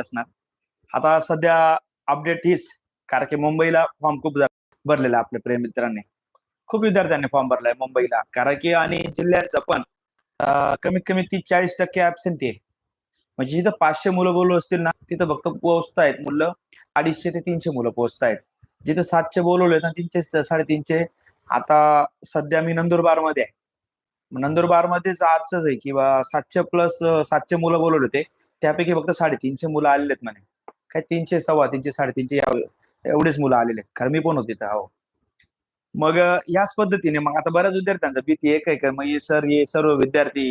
असणार. आता सध्या अपडेट हीच कारण की मुंबईला फॉर्म खूप भरलेला आपल्या प्रेम मित्रांनी. खूप विद्यार्थ्यांनी फॉर्म भरलाय मुंबईला. कारण की आणि जिल्ह्याचं पण कमीत कमी तीस चाळीस टक्के ऍबसेंटी आहे. म्हणजे जिथं पाचशे मुलं बोलू असतील ना तिथं फक्त पोहोचतायत मुलं अडीचशे ते तीनशे मुलं पोहोचतायत. जिथं सातशे बोलवले ना तीनशे साडेतीनशे. आता सध्या मी नंदुरबारमध्ये आहे. नंदुरबार मध्येच आजच आहे किंवा सातशे प्लस सातशे मुलं बोलवले होते. त्यापैकी फक्त साडेतीनशे मुलं आलेले आहेत म्हणे. काय तीनशे सव्वा तीनशे साडेतीनशे एवढेच मुलं आलेले आहेत. कारण मी पण होते तर हो. मग याच पद्धतीने मग आता बऱ्याच विद्यार्थ्यांचा भीती एक आहे का? मग हे सर हे सर्व विद्यार्थी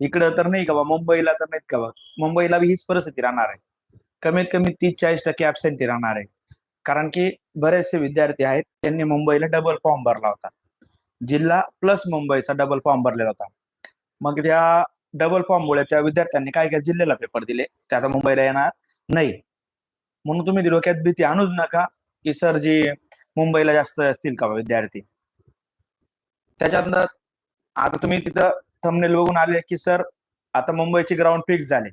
इकडं तर नाही का बा? मुंबईला तर नाहीत का बा? मुंबईला बी हीच परिस्थिती राहणार आहे. कमीत कमी तीस चाळीस टक्के ऍबसेंटी राहणार आहे. कारण की बरेचसे विद्यार्थी आहेत त्यांनी मुंबईला डबल फॉर्म भरला होता. जिल्हा प्लस मुंबईचा डबल फॉर्म भरलेला होता. मग त्या डबल फॉर्ममुळे त्या विद्यार्थ्यांनी काय काय जिल्ह्याला पेपर दिले? ते आता मुंबईला येणार नाही. म्हणून तुम्ही ती डोक्यात भीती आणूच नका की सर जी मुंबईला जास्त असतील का विद्यार्थी? त्याच्यानंतर आता तुम्ही तिथं थंबनेल बघून आले की सर आता मुंबईचे ग्राउंड फिक्स झाले.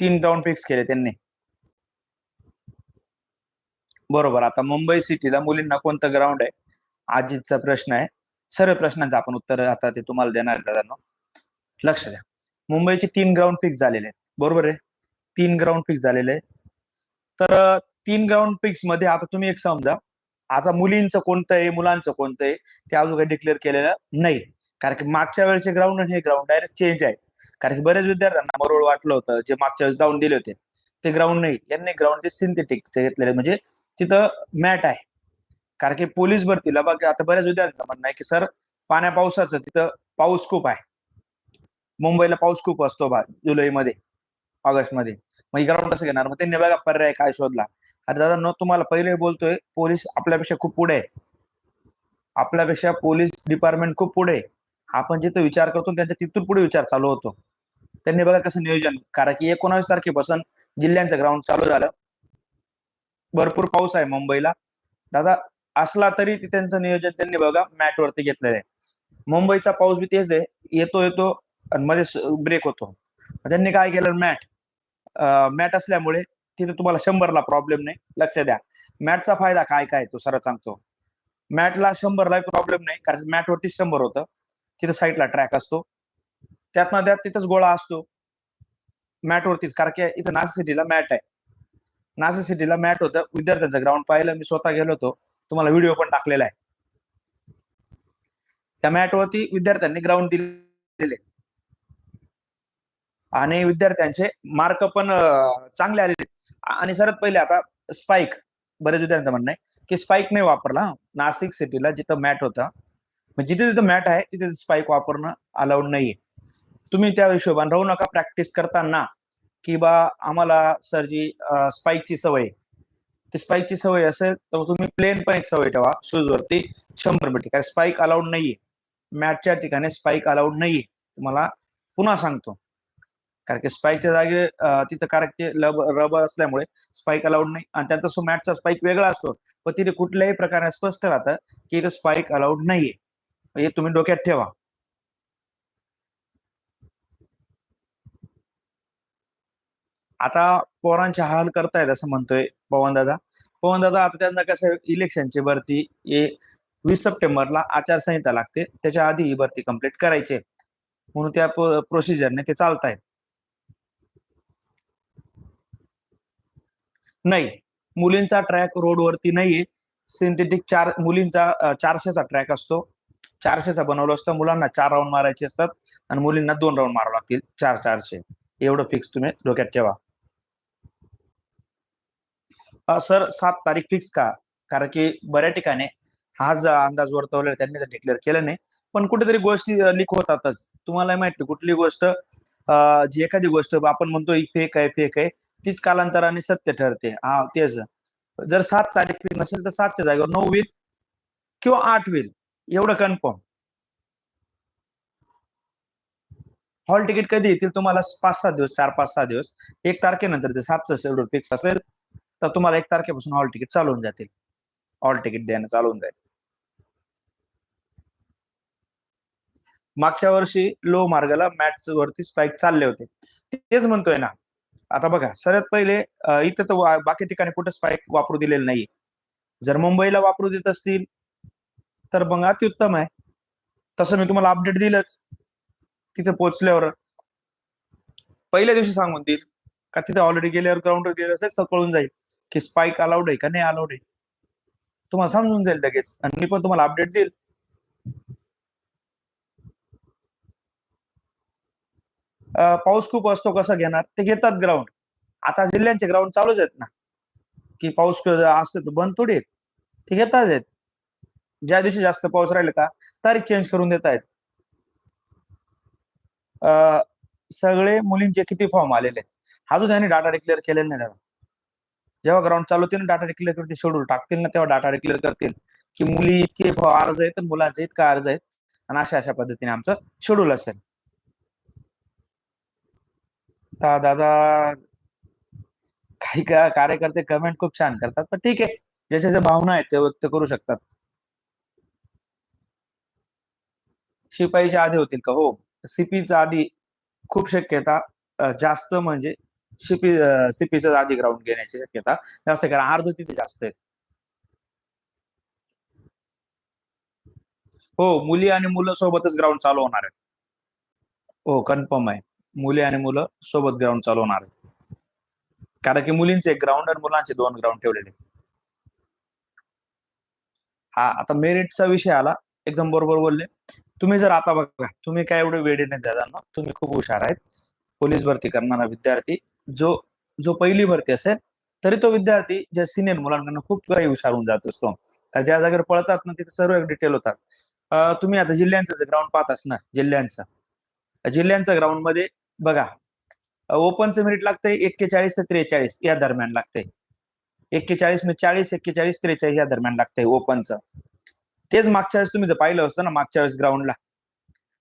तीन ग्राउंड फिक्स केले त्यांनी. बरोबर आता मुंबई सिटीला मुलींना कोणतं ग्राउंड आहे? आजीचा प्रश्न आहे. सर्व प्रश्नांचं आपण उत्तर आता ते तुम्हाला देणार आहे लक्ष द्या. मुंबईचे तीन ग्राउंड फिक्स झालेले आहेत. बरोबर आहे? तीन ग्राउंड फिक्स झालेले आहे तर तीन ग्राउंड फिक्समध्ये आता तुम्ही एक समजा आता मुलींचं कोणतं आहे मुलांचं कोणतं आहे ते अजून काही डिक्लेअर केलेलं नाही. कारण की मागच्या वेळेचे ग्राउंड आणि हे ग्राउंड डायरेक्ट चेंज आहे. कारण की बऱ्याच विद्यार्थ्यांना बरोबर वाटलं होतं जे मागच्या वेळेस ग्राउंड दिले होते. ते ग्राउंड नाही. यांनी ग्राउंड ते सिंथेटिक घेतलेले. म्हणजे तिथं मॅट आहे. कारण की पोलीस भरतीला बाकी आता बऱ्याच विद्यार्थ्यांचं म्हणणं आहे की सर पाण्या पावसाचं तिथं पाऊस खूप आहे. मुंबईला पाऊस खूप असतो बा जुलैमध्ये ऑगस्टमध्ये. मग ग्राउंड कसं घेणार? मग त्यांनी बघा पर्याय काय शोधला. अरे दादा न तुम्हाला पहिले बोलतोय पोलीस आपल्यापेक्षा खूप पुढे आहे. आपल्यापेक्षा पोलीस डिपार्टमेंट खूप पुढे आपण जिथं विचार करतो त्यांच्या तिथून पुढे विचार चालू होतो. त्यांनी बघा कसं नियोजन कारण की एकोणावीस तारखेपासून जिल्ह्यांचं ग्राउंड चालू झालं. भरपूर पाऊस आहे मुंबईला. दादा असला तरी त्यांचं नियोजन त्यांनी बघा मॅट वरती घेतलेलं आहे. मुंबईचा पाऊस बी तेच आहे. येतो येतो आणि मध्ये ब्रेक होतो. त्यांनी काय केलं? मॅट. मॅट असल्यामुळे तिथे तुम्हाला शंभरला प्रॉब्लेम नाही. लक्ष द्या. मॅटचा फायदा काय काय तो सरळ सांगतो. मॅटला शंभरला प्रॉब्लेम नाही. कारण मॅटवरती शंभर होतं. तिथे साईडला ट्रॅक असतो. त्यातनं त्यात तिथंच गोळा असतो. मॅट वरतीच. कारण की इथं नाशिक सिटीला मॅट आहे. नाशिक सिटीला मॅट होतं. विद्यार्थ्यांचं ग्राउंड पाहिलं. मी स्वतः गेलो होतो. तुम्हाला व्हिडिओ पण टाकलेला आहे. त्या मॅट वरती विद्यार्थ्यांनी ग्राउंड दिलेले आणि विद्यार्थ्यांचे मार्क पण चांगले आलेले आणि सर्वात पहिले आता स्पाइक बरेच विद्यार्थ्यांचं म्हणणं आहे की स्पाइक नाही वापरला नासिक नाशिक सिटीला जिथं मॅट होता. म्हणजे जिथे तिथं मॅट आहे तिथे स्पाइक वापरणं अलाउड नाहीये. तुम्ही त्या हिशोबाने राहू नका. प्रॅक्टिस करताना की बा आम्हाला सर जी स्पाइकची सवय ती स्पाइकची सवय असेल तर तुम्ही प्लेन पण एक सवय ठेवा शूज वरती शंभर मीटर कारण स्पाइक अलाउड नाहीये. मॅटच्या ठिकाणी स्पाइक अलाउड नाहीये. तुम्हाला पुन्हा सांगतो. कारण की स्पाइकच्या जागे तिथं कारण ते रबर असल्यामुळे स्पाइक अलाउड नाही. आणि त्यांचा सो मॅटचा स्पाइक वेगळा असतो पण तिथे कुठल्याही प्रकारे स्पष्ट राहतं की इथं स्पाइक अलाउड नाहीये. हे तुम्ही डोक्यात ठेवा. आता पोरांचे हाल करतायत असं म्हणतोय पवन दादा. पवन दादा आता त्यांना कसं इलेक्शनची भरती हे वीस सप्टेंबरला आचारसंहिता लागते. त्याच्या आधी ही भरती कंप्लीट करायची आहे. म्हणून त्या प्रोसिजरने ते चालतायत. नाही. मुलींचा ट्रॅक रोडवरती नाहीये. सिंथेटिक चार मुलींचा चारशेचा ट्रॅक असतो. चारशेचा बनवला असतो मुलांना चार राऊंड मारायचे असतात आणि मुलींना दोन राऊंड मारावे लागतील. चार चारशे. एवढं फिक्स तुम्ही डोक्यात ठेवा. सर सात तारीख फिक्स का? कारण की बऱ्या ठिकाणी हा जो अंदाज वर्तवलेला त्यांनी तर डिक्लेअर केलं नाही. पण कुठेतरी गोष्टी लीक होतातच. तुम्हाला माहिती कुठली गोष्ट जी एखादी गोष्ट आपण म्हणतो फेक आहे फेक आहे. तीच कालांतराने सत्य ठरते. हा तेच. जर सात तारीख पीक नसेल तर सातच्या जागेवर नऊ होईल किंवा आठ होईल. एवढं कन्फर्म हॉल तिकीट कधी येतील तुम्हाला? पाच सहा दिवस चार पाच सहा दिवस. एक तारखेनंतर ते सातचं शेड्यूल फिक्स असेल तर तुम्हाला एक तारखेपासून हॉल तिकीट चालवून जातील. हॉल तिकीट देणं चालवून जाईल. मागच्या वर्षी लो मार्गाला मॅच वरती स्पाईक चालले होते. तेच म्हणतोय ना आता बघा सर्वात पहिले इथं तर बाकी ठिकाणी कुठं स्पाईक वापरू दिलेलं नाही जर मुंबईला वापरू देत असतील तर मग अतिउत्तम आहे. तसं मी तुम्हाला अपडेट दिलंच. तिथे पोहोचल्यावर पहिल्या दिवशी सांगून देईल का तिथे ऑलरेडी गेल्यावर ग्राउंडवर गेले असेल कळून जाईल की स्पाईक अलाउड आहे का नाही अलाउड आहे. तुम्हाला समजून जाईल लगेच. आणि मी पण तुम्हाला अपडेट देईल. पाऊस खूप असतो कसं घेणार? ते घेतात ग्राउंड आता जिल्ह्यांचे ग्राउंड चालूच आहेत ना. की पाऊस असते तर बंद थोडी आहेत. ते घेतात आहेत. ज्या दिवशी जास्त पाऊस राहिला का तारीख चेंज करून देत आहेत. अं, सगळे मुलींचे किती फॉर्म आलेले आहेत. अजून त्यांनी डाटा डिक्लेअर केलेला नाही त्याला. जेव्हा ग्राउंड चालू होतील डाटा डिक्लेअर करतील शेड्यूल टाकतील ना तेव्हा डाटा डिक्लेअर करतील. की मुली इतके अर्ज आहेत मुलांचे इतका अर्ज आहेत. आणि अशा अशा पद्धतीने आमचं शेड्यूल असेल. आता दादा काही का कार्यकर्ते कमेंट खूप छान करतात. पण ठीक आहे. ज्याच्या ज्या भावना आहेत ते व्यक्त करू शकतात. शिपाईच्या आधी होतील का? हो. सीपीचा आधी खूप शक्यता जास्त म्हणजे शिपी सीपीचा आधी ग्राउंड घेण्याची शक्यता जास्त कारण अर्ज तिथे जास्त आहेत. हो मुली आणि मुलं सोबतच ग्राउंड चालू होणार आहे. हो कन्फर्म आहे. मुले आणि मुलं सोबत ग्राउंड चालवणार आहे कारण की मुलींचे एक ग्राउंड आणि मुलांचे दोन ग्राउंड ठेवलेले हा आता मेरिटचा विषय आला. एकदम बरोबर बोलले. तुम्ही जर आता बघा तुम्ही काय एवढे वेळे नाही द्या ना तुम्ही खूप हुशार आहेत. पोलीस भरती करणारा विद्यार्थी जो जो पहिली भरती असेल तरी तो विद्यार्थी ज्या सिनियर मुलांकडनं खूप काही हुशार होऊन जात असतो. ज्या जागेवर पळतात ना तिथे सर्व एक डिटेल होतात. तुम्ही आता जिल्ह्यांचं ग्राउंड पाहत असणार जिल्ह्यांचं. जिल्ह्यांचं ग्राउंडमध्ये बघा ओपनचं मिनिट लागतंय एक्केचाळीस ते त्रेचाळीस या दरम्यान लागतंय. एक्केचाळीस म्हणजे चाळीस एक्केचाळीस त्रेचाळीस या दरम्यान लागतंय ओपनचं. तेच मागच्या वेळेस तुम्ही जर पाहिलं असतं ना मागच्या वेळेस ग्राउंडला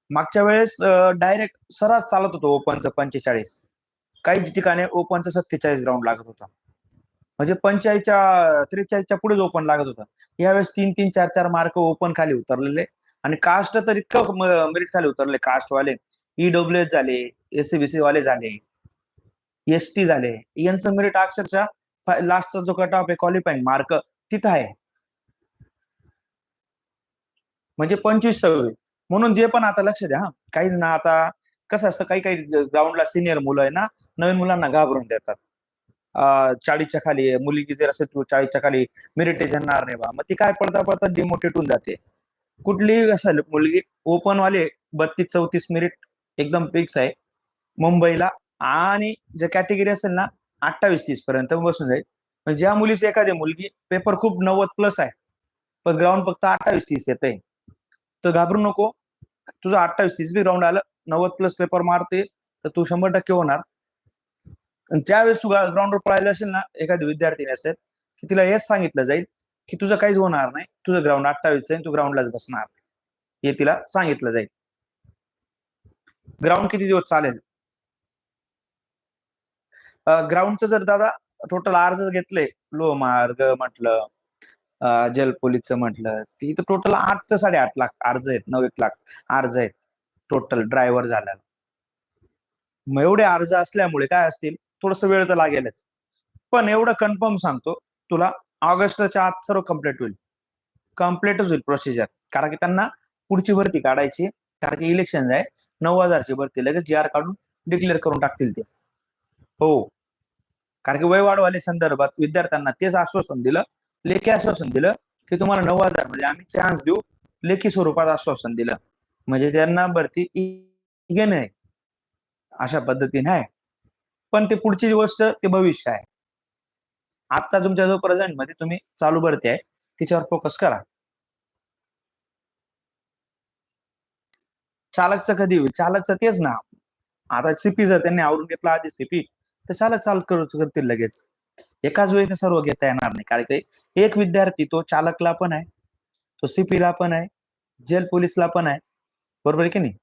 मागच्या वेळेस डायरेक्ट सरास चालत होतो ओपनचं पंचेचाळीस. काही ठिकाणी ओपनचं सत्तेचाळीस ग्राउंड लागत होतं. म्हणजे पंचेचाळीसच्या त्रेचाळीसच्या पुढेच ओपन लागत होतं. यावेळेस तीन तीन चार चार मार्क ओपन खाली उतरलेले. आणि कास्ट तर इतकं मेरिट खाली उतरले कास्ट वाले ईडब्ल्यू एस झाले एससीबीसी वाले झाले एस टी झाले. यांचं मेरिट अक्षरशः लास्टचा जो कट ऑफ आहे क्वालिफाईंग मार्क तिथं आहे. म्हणजे पंचवीस सव्वीस म्हणून जे पण आता लक्ष द्या हा. काही ना आता कसं असतं काही काही ग्राउंडला सिनियर मुलं आहे ना नवीन मुलांना घाबरून देतात. चाळीसच्या खाली मुलगी जर असेल तू चाळीसच्या खाली मेरिट येणार नाही बा. मग ती काय पडता पडता डिमोटेट होऊन जाते. कुठलीही असेल मुलगी ओपन वाले बत्तीस चौतीस मिनिट एकदम फिक्स आहे. मुंबईला आणि जे कॅटेगरी असेल ना अठ्ठावीस तीस पर्यंत बसून जाईल. म्हणजे ज्या मुलीची एखादी मुलगी पेपर खूप नव्वद प्लस आहे. पण ग्राउंड फक्त अठ्ठावीस तीस येत आहे तर घाबरू नको. तुझं अठ्ठावीस तीस बी ग्राउंड आलं नव्वद प्लस पेपर मारते तर तू शंभर टक्के होणार. आणि ज्यावेळेस तू ग्राउंडवर पळायला असेल ना एखादी विद्यार्थीने असेल की तिला हेच सांगितलं जाईल की तुझं काहीच होणार नाही. तुझं ग्राउंड अठ्ठावीस आहे तू ग्राउंडलाच बसणार. हे तिला सांगितलं जाईल. ग्राउंड किती दिवस चालेल? ग्राउंडचं जर दादा टोटल अर्ज घेतले लो मार्ग म्हटलं अं, म्हटलं ती इथं टोटल आठ ते साडेआठ लाख अर्ज आहेत नऊ एक लाख अर्ज आहेत टोटल ड्रायव्हर झाल्याला मग एवढे अर्ज असल्यामुळे काय असतील? थोडस वेळ तर लागेलच. पण एवढं कन्फर्म सांगतो तुला ऑगस्टच्या आत सर्व कंप्लीट होईल. कम्प्लीटच होईल प्रोसिजर कारण की त्यांना पुढची भरती काढायची कारण की इलेक्शन आहे. नऊ हजारची भरती. लगेच जी आर काढून डिक्लेअर करून टाकतील ते. हो. कारण की वय वाढवाले संदर्भात विद्यार्थ्यांना तेच आश्वासन दिलं लेखी आश्वासन दिलं की तुम्हाला नऊ हजारमध्ये आम्ही चान्स देऊ लेखी स्वरूपात आश्वासन दिलं. म्हणजे त्यांना भरती इ- अशा पद्धतीने आहे. पण ते पुढची गोष्ट ते भविष्य आहे. आता तुमच्या जो प्रेझेंटमध्ये तुम्ही चालू भरती आहे तिच्यावर फोकस करा. चालकचं कधी होईल? चालकचं तेच ना. आता सीपी जर त्यांनी आवरून घेतला आधी सीपी तर चालक चालक करू करतील लगेच. एकाच वेळी सर्व घेता येणार नाही. कारण की एक विद्यार्थी तो चालकला पण आहे तो सीपीला पण आहे जेल पोलीसला पण आहे. बरोबर आहे की नाही?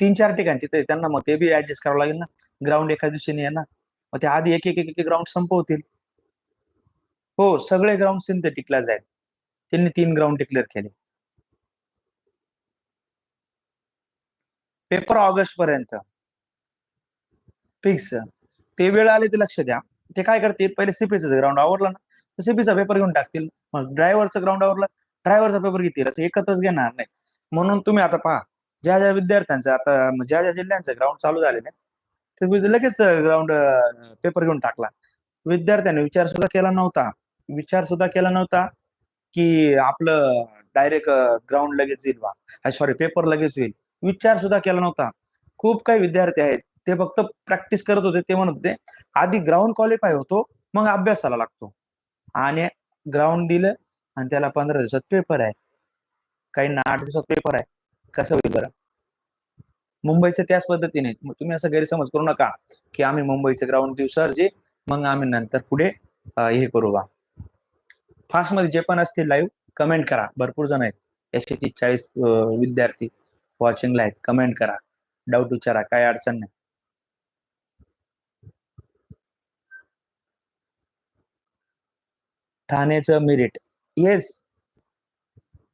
तीन चार ठिकाणी तिथे त्यांना मग ते बी ऍडजस्ट करावं लागेल ना. ग्राउंड एका दिवशी नाही ना मग ते आधी एक एक एक एक ग्राउंड संपवतील. हो सगळे ग्राउंड सिंथेटिकला जाईल. त्यांनी तीन ग्राउंड डिक्लेअर केले. पेपर ऑगस्ट पर्यंत. फिक्स. ते वेळ आले ते लक्ष द्या. ते काय करतील? पहिले सीपीचं ग्राउंड आवरलं ना. सीपीचा पेपर घेऊन टाकतील. मग ड्रायव्हरचं ग्राउंड आवरलं. ड्रायव्हरचा पेपर घेतील. असं एकत्रच घेणार नाही म्हणून तुम्ही आता पहा. ज्या ज्या विद्यार्थ्यांचं आता ज्या ज्या जिल्ह्यांचं ग्राउंड चालू झाले ना ते लगेच ग्राउंड पेपर घेऊन टाकला. विद्यार्थ्यांनी विचार सुद्धा केला नव्हता. विचार सुद्धा केला नव्हता की आपलं डायरेक्ट ग्राउंड लगेच येईल बा. सॉरी पेपर लगेच होईल विचार सुद्धा केला नव्हता. खूप काही विद्यार्थी आहेत ते फक्त प्रॅक्टिस करत होते ते म्हणत होते आधी ग्राउंड क्वालिफाय होतो मग अभ्यासाला लागतो. आणि ग्राउंड दिलं आणि त्याला पंधरा दिवसात पेपर आहे. काहींना आठ दिवसात पेपर आहे. कसं होईल बरं? मुंबईचं त्याच पद्धतीने मग तुम्ही असं गैरसमज करू नका की आम्ही मुंबईचं ग्राउंड देऊ सर जे मग आम्ही नंतर पुढे हे करू बा. फास्टमध्ये जे पण असतील लाईव्ह कमेंट करा. भरपूर जण आहेत. एकशे तीस चाळीस विद्यार्थी. वॉचिंगला आहेत. कमेंट करा. डाऊट विचारा. काय अडचण नाही. ठाण्याचं मेरिट येस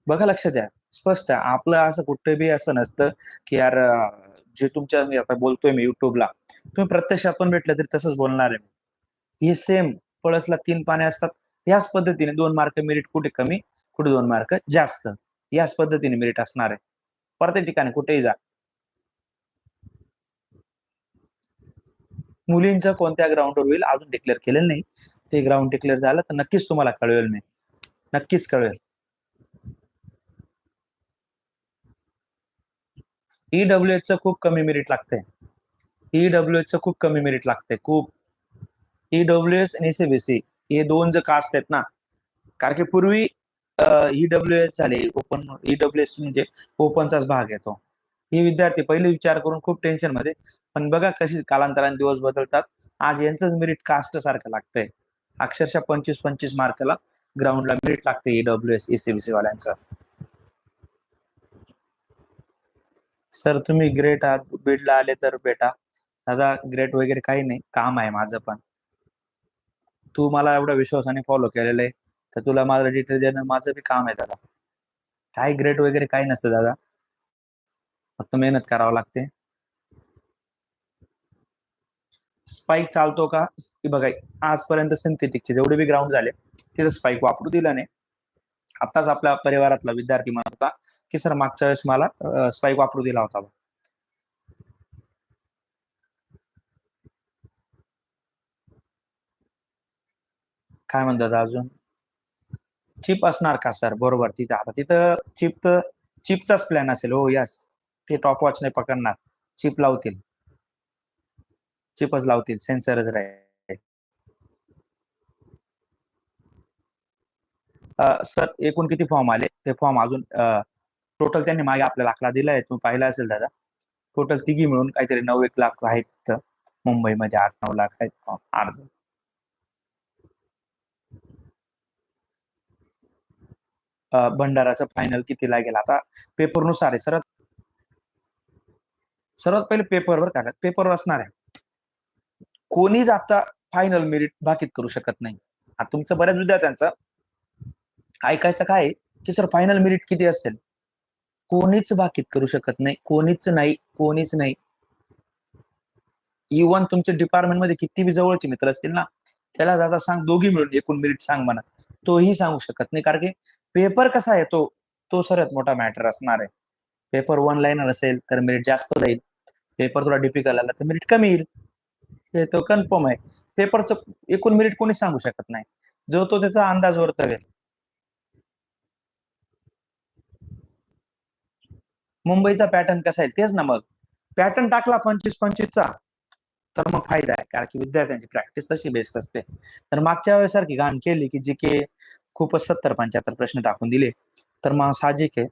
बघा लक्ष द्या. स्पष्ट. आहे आपलं असं कुठे बी असं नसतं की यार जे तुमच्या मी आता बोलतोय मी युट्यूबला तुम्ही प्रत्यक्षात पण भेटलं तरी तसंच बोलणार आहे मी. हे सेम पळसला तीन पाने असतात. याच पद्धतीने दोन मार्क मेरिट कुठे कमी कुठे दोन मार्क जास्त. याच पद्धतीने मेरिट असणार आहे. प्रत्येक ठिकाणी कुठेही जा. मुलींचं कोणत्या ग्राउंडवर होईल अजून डिक्लेअर केलेलं नाही. ते ग्राउंड डिक्लेअर झालं तर नक्कीच तुम्हाला कळवेल मी. नक्कीच कळवेल. ईडब्ल्यू च खूप कमी मेरिट लागते ईडब्ल्यू च खूप कमी मेरिट लागते खूप. ईडब्ल्यू एस आणि सीबीसी हे दोन जे कास्ट आहेत ना कारण की पूर्वी ईडब्ल्यू एस झाले ओपन ईडब्ल्यू एस म्हणजे ओपनचाच भाग येतो हे विद्यार्थी पहिले विचार करून खूप टेन्शनमध्ये पण बघा कशी कालांतराने दिवस बदलतात. आज यांचंच मेरिट कास्ट सारखं लागतंय. अक्षरशः पंचवीस पंचवीस मार्कला ग्राउंडला मेरिट लागते ईडब्ल्यू एस एसीबीसी वाल्यांचा. सर तुम्ही ग्रेट आहात. बीडला आले तर बेटा दादा ग्रेट वगैरे काही नाही. काम आहे माझं पण. तू मला एवढा विश्वासाने फॉलो केलेलं आहे. तर तुला माझं डिटेल देणं माझं बी काम आहे दादा. काही ग्रेट वगैरे काही नसतं दादा. फक्त मेहनत करावं लागते. स्पाईक चालतो का? बघा आजपर्यंत सिंथेटिकचे जेवढे बी ग्राउंड झाले तिथं स्पाईक वापरू दिला नाही. आताच आपल्या परिवारातला विद्यार्थी म्हणत होता की सर मागच्या वेळेस मला स्पाईक वापरू दिला होता काय म्हणतात अजून? चिप असणार का सर बरोबर तिथं. आता तिथं चिप तर चिपचाच प्लॅन असेल. हो यस ते टॉप वॉच नाही पकडणार. चिप लावतील. चिपच लावतील. सेन्सरच राहील. सर एकूण किती फॉर्म आले? ते फॉर्म अजून टोटल त्यांनी मागे आपल्याला आकडा दिलाय तुम्ही पाहिला असेल दादा. टोटल तिघी मिळून काहीतरी नऊ एक लाख आहेत तिथं. मुंबईमध्ये आठ नऊ लाख आहेत फॉर्म अर्ज भंडाराचं फायनल किती लागेल आता पेपरनुसार आहे. सर्वात सर्वात पहिले पेपरवर का पेपरवर असणार आहे. कोणीच आता फायनल मेरिट भाकीत करू शकत नाही. आता तुमचं बऱ्याच विद्यार्थ्यांचं ऐकायचं काय की सर फायनल मेरिट किती असेल? कोणीच भाकीत करू शकत नाही. कोणीच नाही. कोणीच नाही. इवन तुमच्या डिपार्टमेंटमध्ये किती बी जवळचे मित्र असतील ना त्याला दादा सांग दोघी मिळून एकूण मेरिट सांग म्हणा. तोही सांगू शकत नाही. कारण की पेपर कसा आहे तो तो सर्वात मोठा मॅटर असणार आहे. पेपर वन लाईनर असेल तर मेरिट जास्त जाईल. पेपर थोडा डिफिकल्ट आला तर मेरिट कमी येईल. हे तो कन्फर्म आहे. पेपरचं एकूण मेरिट कोणी सांगू शकत नाही. जो तो त्याचा अंदाज वर्तवेल. मुंबईचा पॅटर्न कसा आहे तेच ना मग. पॅटर्न टाकला पंचवीस पंचवीसचा तर मग फायदा आहे. कारण की विद्यार्थ्यांची प्रॅक्टिस तशी बेस्ट असते. तर मागच्या वेळेसारखी घाण केली की जी के खूपच सत्तर पंच्याहत्तर प्रश्न टाकून दिले. तर मग साहजिक आहे.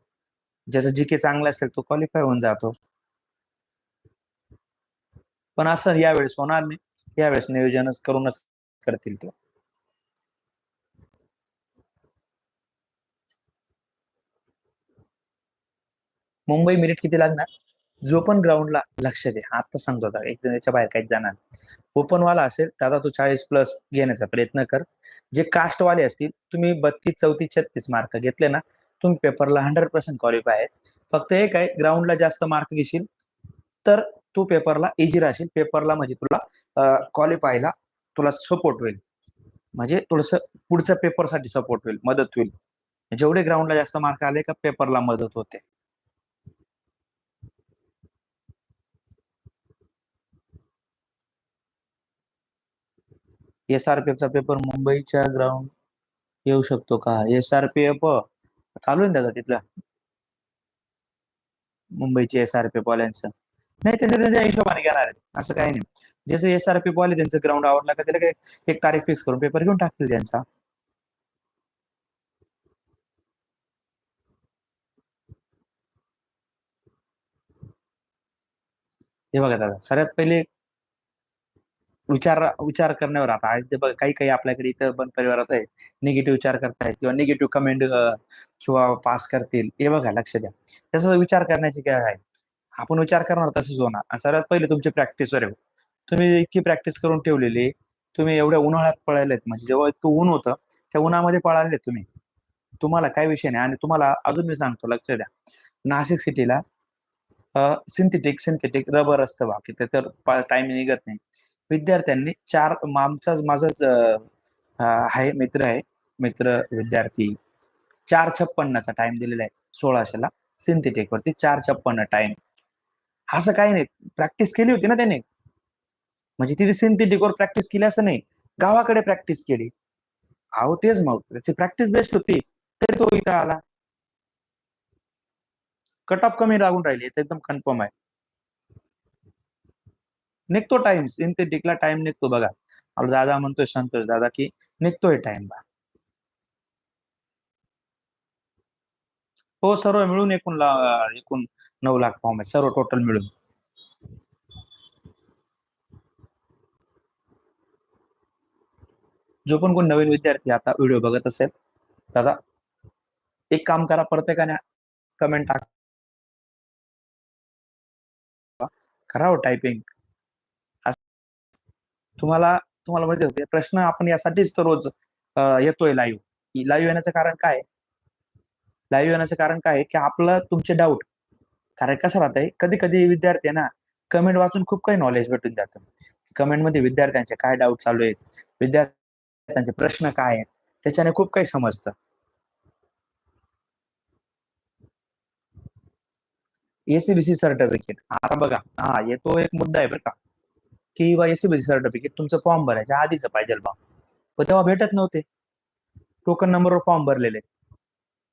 ज्याचं जी के चांगला असेल तो क्वालिफाय होऊन जातो. पण असं यावेळेस होणार नाही. यावेळेस नियोजनच करूनच करतील ते. मुंबई मिनिट किती लागणार? जो पण ग्राउंडला लक्ष दे. आता सांगतो आता एक याच्या बाहेर काहीच जाणार ओपनवाला असेल दादा तू चाळीस प्लस घेण्याचा प्रयत्न कर. जे कास्टवाले असतील तुम्ही बत्तीस चौतीस छत्तीस मार्क घेतले ना तुम्ही पेपरला हंड्रेड पर्सेंट क्वालिफाय आहे फक्त हे काय ग्राउंडला जास्त मार्क घेशील तर तू पेपरला इझी राहशील. पेपरला म्हणजे तुला क्वालिफायला तुला सपोर्ट होईल. म्हणजे थोडस पुढच्या पेपरसाठी सपोर्ट होईल मदत होईल. जेवढे ग्राउंडला जास्त मार्क आले का पेपरला मदत होते. एसआरपीएफचा पेपर मुंबईच्या ग्राउंड येऊ शकतो का? एस आर पी एफ चालू आहे ना त्याचा तिथला? मुंबईचे एसआरपीएफ वाल्यांचं. नाही त्यांच्या त्यांच्या हिशोबाने घेणार आहे. असं काही नाही. जसं एसआरपीएफ वाले त्यांचं ग्राउंड आवडला का त्याला एक तारीख फिक्स करून पेपर घेऊन टाकतील त्यांचा. हे बघा दादा सगळ्यात पहिले विचार विचार करण्यावर. आता आज ते बघ काही काही आपल्याकडे इथं पण परिवारात आहे निगेटिव्ह विचार करतायत किंवा निगेटिव्ह कमेंट किंवा पास करतील. हे बघा लक्ष द्या. त्याचा विचार करण्याची काय आहे? आपण विचार करणार तसंच होणार. सर्वात पहिले तुमची प्रॅक्टिस वर तुम्ही इतकी प्रॅक्टिस करून ठेवलेली तुम्ही एवढ्या उन्हाळ्यात पळायलेत म्हणजे जेव्हा इतकं ऊन होतं त्या उन्हामध्ये पळाले तुम्ही. तुम्हाला काय विषय नाही. आणि तुम्हाला अजून मी सांगतो लक्ष द्या. नाशिक सिटीला सिंथेटिक सिंथेटिक रबर असतं बाकी. तर टाइम निघत नाही. विद्यार्थ्यांनी चार आमचाच माझाच आहे मित्र आहे मित्र विद्यार्थी चार छप्पन्नचा टाइम दिलेला आहे सोळाशेला सिंथेटिक वरती चार छप्पन्न टाइम असं काही नाही प्रॅक्टिस केली होती ना त्याने? म्हणजे तिथे सिंथेटिक वर प्रॅक्टिस केली असं नाही गावाकडे प्रॅक्टिस केली. अहो तेच मग त्याची प्रॅक्टिस बेस्ट होती तरी तो इथं आला. कट ऑफ कमी लागून राहिली एकदम कन्फर्म आहे. निघतो टाइम सिंथेटिकला टाइम निघतो बघा. आपला दादा म्हणतोय संतोष दादा की निघतोय टाइम बा. हो सर्व मिळून एकूण एकूण नऊ लाख फॉर्म आहे. सर्व टोटल मिळून. जो पण कोण नवीन विद्यार्थी आता व्हिडिओ बघत असेल दादा एक काम करा प्रत्येकाने कमेंट टाक. करावं टायपिंग हो तुम्हाला तुम्हाला माहिती प्रश्न आपण यासाठीच तर रोज येतोय लाईव्ह लाईव्ह येण्याचं कारण काय? लाईव्ह येण्याचं कारण काय? की आपलं तुमचे डाऊट कारण कसं राहत आहे कधी कधी विद्यार्थी ना कमेंट वाचून खूप काही नॉलेज भेटून जातं. कमेंटमध्ये विद्यार्थ्यांचे काय डाऊट चालू आहेत? विद्यार्थ्यांचे प्रश्न काय आहेत? त्याच्याने खूप काही समजतं. एसीबीसी सर्टिफिकेट आता बघा. हा येतो एक मुद्दा आहे बरं का. किंवा बा एसीबीसी सर्टिफिकेट तुमचं फॉर्म भरायच्या आधीच पाहिजे बा. पण तेव्हा भेटत नव्हते. टोकन नंबरवर फॉर्म भरलेले.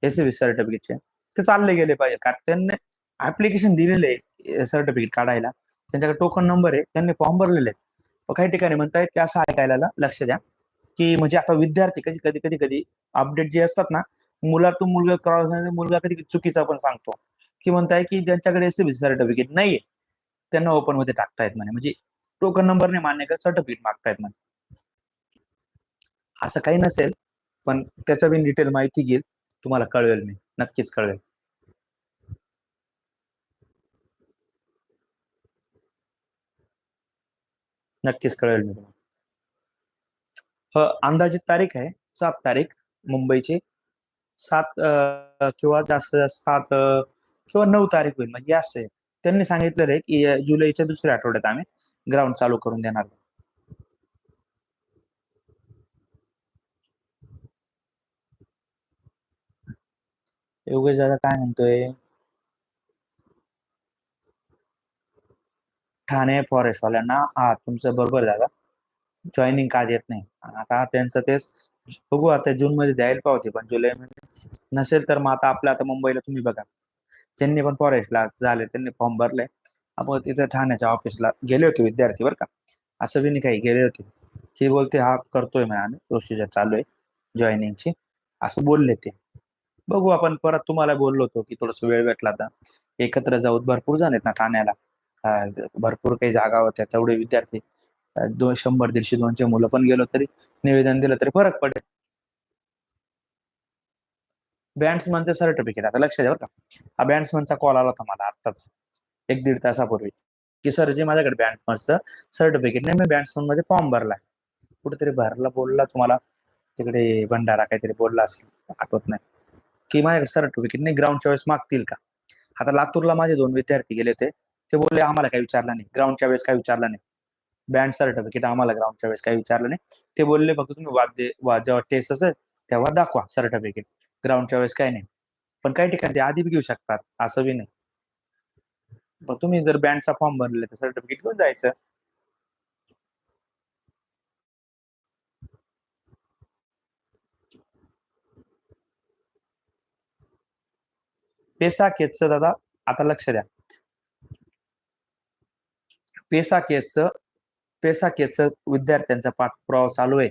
एसीबीसी सर्टिफिकेटचे ते चालले गेले पाहिजे. कारण त्यांनी ऍप्लिकेशन दिलेले सर्टिफिकेट काढायला. त्यांच्याकडे टोकन नंबर आहे. त्यांनी फॉर्म भरलेले आहेत. काही ठिकाणी म्हणतायत की असं ऐकायला लक्ष द्या. की म्हणजे आता विद्यार्थी कधी कधी कधी कधी अपडेट जे असतात ना मुला टू मुलगा मुलगा कधी चुकीचा पण सांगतो. की म्हणताय की ज्यांच्याकडे एसीबीसी सर्टिफिकेट नाहीये त्यांना ओपनमध्ये टाकतायत म्हणे. म्हणजे टोकन नंबरने मान्य कर सर्टिफिकेट मागतायत म्हणे. असं काही नसेल पण त्याचा बी डिटेल माहिती घेईल तुम्हाला कळवेल मी नक्कीच कळवेल. नक्कीच कळवेल मी तुम्हाला. अंदाजित तारीख आहे सात तारीख मुंबईची. सात किंवा जास्त जास्त सात किंवा नऊ तारीख होईल म्हणजे असं आहे. त्यांनी सांगितलेलं आहे की जुलैच्या दुसऱ्या आठवड्यात आम्ही ग्राउंड चालू करून देणार. योगेश दादा काय म्हणतोय? ठाणे फॉरेस्ट वाल्यांना हा तुमचं बरोबर दादा. जॉईनिंग का देत नाही. आता त्यांचं तेच बघू आता जून मध्ये द्यायला पावते पण जुलै मध्ये नसेल तर मग आता आपल्या आता मुंबईला तुम्ही बघा. ज्यांनी पण फॉरेस्टला झाले त्यांनी फॉर्म भरले. आपण तिथे ठाण्याच्या ऑफिसला गेले होते विद्यार्थी बरं का. असं बी काही गेले होते. की बोलते हा करतोय मी आम्ही. प्रोसिजर चालू आहे जॉईनिंगची असं बोलले ते. बघू आपण परत तुम्हाला बोललो होतो की थोडस वेळ भेटला तर एकत्र जाऊ भरपूर जण आहेत ना ठाण्याला. भरपूर काही जागा होत्या तेवढे विद्यार्थी. दोन शंभर दीडशे दोनशे मुलं पण गेलो तरी निवेदन दिलं तरी फरक पडेल. बँड्समनचं सर्टिफिकेट आता लक्ष द्या बरं का. हा बँड्समनचा कॉल आला होता मला आत्ताच. एक दीड तासापूर्वी. की सर जे माझ्याकडे बँड्समनचं सर्टिफिकेट नाही मी बँड्समनमध्ये फॉर्म भरला कुठेतरी भरला बोलला तुम्हाला तिकडे भंडारा काहीतरी बोलला असेल आठवत नाही. की माझ्याकडे सर्टिफिकेट नाही ग्राउंड वेळेस मागतील का? आता लातूरला माझे दोन विद्यार्थी गेले होते. ते बोलले आम्हाला काही विचारलं नाही. ग्राउंडच्या वेळेस काही विचारलं नाही. बँड सर्टिफिकेट आम्हाला ग्राउंडच्या वेळेस काही विचारलं नाही. ते बोलले फक्त तुम्ही वाद्य वा जेव्हा टेस्ट असेल तेव्हा दाखवा सर्टिफिकेट. ग्राउंडच्या वेळेस काही नाही. पण काही ठिकाणी ते आधी बी घेऊ शकतात असं बी नाही. मग तुम्ही जर बँडचा फॉर्म भरले तर सर्टिफिकेट घेऊन जायचं. पेसा केसचं दादा आता लक्ष द्या. पेसा केसचं पेसा केसचं विद्यार्थ्यांचा पाठपुरावा चालू आहे.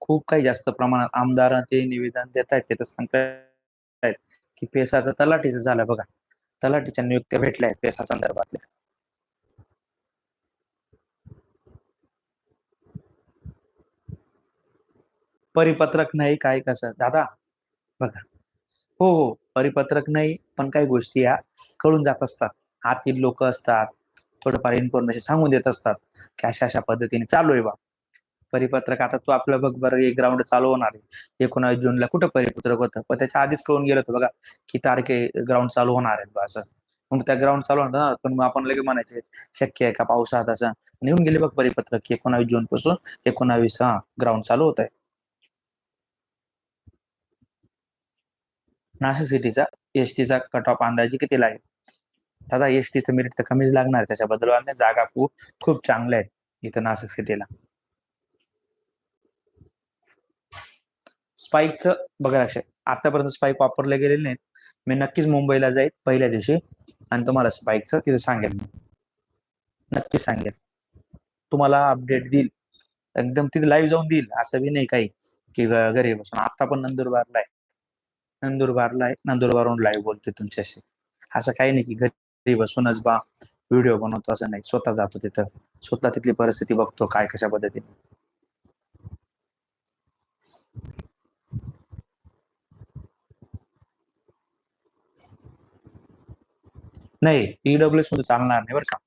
खूप काही जास्त प्रमाणात आमदार ते निवेदन देत आहेत ते सांगतायत की पेसाचं तलाठीचं झालं बघा. तलाठीच्या नियुक्त्या भेटल्या आहेत पेसा संदर्भातल्या. परिपत्रक नाही काय कसं? दादा? बघा. हो हो. परिपत्रक नाही पण काही गोष्टी या कळून जात असतात. आतील लोक असतात. थोडंफार इन्फॉर्मेशन सांगून देत असतात. की अशा अशा पद्धतीने चालू आहे बा. परिपत्रक. आता तू आपलं बघ बरं एक ग्राउंड चालू होणार आहे. एकोणावीस जूनला कुठं परिपत्रक होतं? पण त्याच्या आधीच कळून गेलं होतं बघा की तारखे ग्राउंड चालू होणार आहेत असं. मग त्या ग्राउंड चालू होणार ना, पण मग आपण लगे म्हणायचे शक्य आहे का पावसात असं? नेऊन गेले बघ परिपत्रक की एकोणावीस जून पासून एकोणावीस हा ग्राउंड चालू होत आहे नाशिक सिटीचा एस टीचा कट ऑफ अंदाजे किती लागेल दादा एस टीचं मेरिट तर कमीच लागणार त्याच्याबद्दल. जागा खूप खूप चांगल्या आहेत इथं नाशिक सिटीला. स्पाईकचं बघा लक्ष आतापर्यंत स्पाईक वापरले गेलेले नाहीत. मी नक्कीच मुंबईला जाईल पहिल्या दिवशी आणि तुम्हाला स्पाईकचं तिथे सांगेल नक्कीच सांगेल तुम्हाला अपडेट देईल. एकदम तिथे लाईव्ह जाऊन देईल असं बी नाही काही की घरी बसून. आता पण नंदुरबारला आहे. नंदुरबारला आहे. नंदुरबारहून लाईव्ह बोलतोय तुमच्याशी. असं काही नाही की घरी बसूनच बा व्हिडिओ बनवतो असं नाही. स्वतः जातो तिथं. स्वतः तिथली परिस्थिती बघतो काय कशा पद्धतीने. नाही ईडब्ल्यूएसमध्ये चालणार नाही बरं का.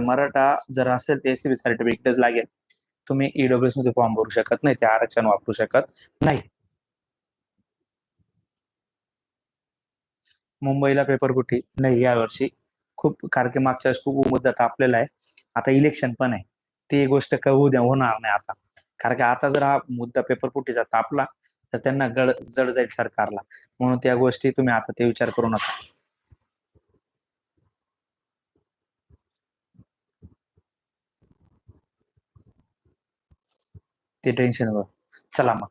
मराठा जर असेल ते एसीबी सर्टिफिकेटच लागेल. तुम्ही ईडब्ल्यूएसमध्ये फॉर्म भरू शकत नाही ते आरक्षण वापरू शकत नाही. मुंबईला पेपर कुठे? नाही यावर्षी खूप कारण की मागच्या वेळेस खूप मुद्दा तापलेला आहे. आता इलेक्शन पण आहे. ती गोष्ट कळू द्या होणार नाही आता. कारण की आता जर हा मुद्दा पेपर फुटीचा तापला तर त्यांना गड जड जाईल सरकारला. म्हणून त्या गोष्टी तुम्ही आता ते विचार करू नका. ते टेन्शन नको चला मग.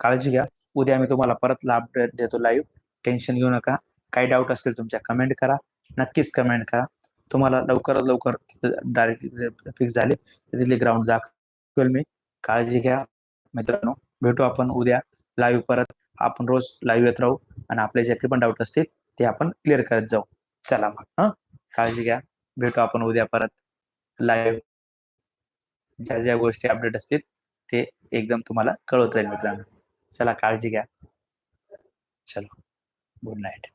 काळजी घ्या. उद्या मी तुम्हाला परत अपडेट देतो लाईव्ह टेन्शन घेऊ नका. काही डाऊट असतील तुमच्या कमेंट करा. नक्कीच कमेंट करा. तुम्हाला लवकरात लवकर डायरेक्ट फिक्स झाले. तिथले ग्राउंड दाखवेल मी. काळजी घ्या. मित्रांनो भेटू आपण उद्या लाईव्ह परत. आपण रोज लाईव्ह येत राहू. आणि आपले जे पण डाऊट असतील ते आपण क्लिअर करत जाऊ. चला मग हा? काळजी घ्या. भेटू आपण उद्या परत. लाईव्ह ज्या ज्या गोष्टी अपडेट असतील ते एकदम तुम्हाला कळवत राहील मित्रांनो. चला काळजी घ्या. चलो गुड नाईट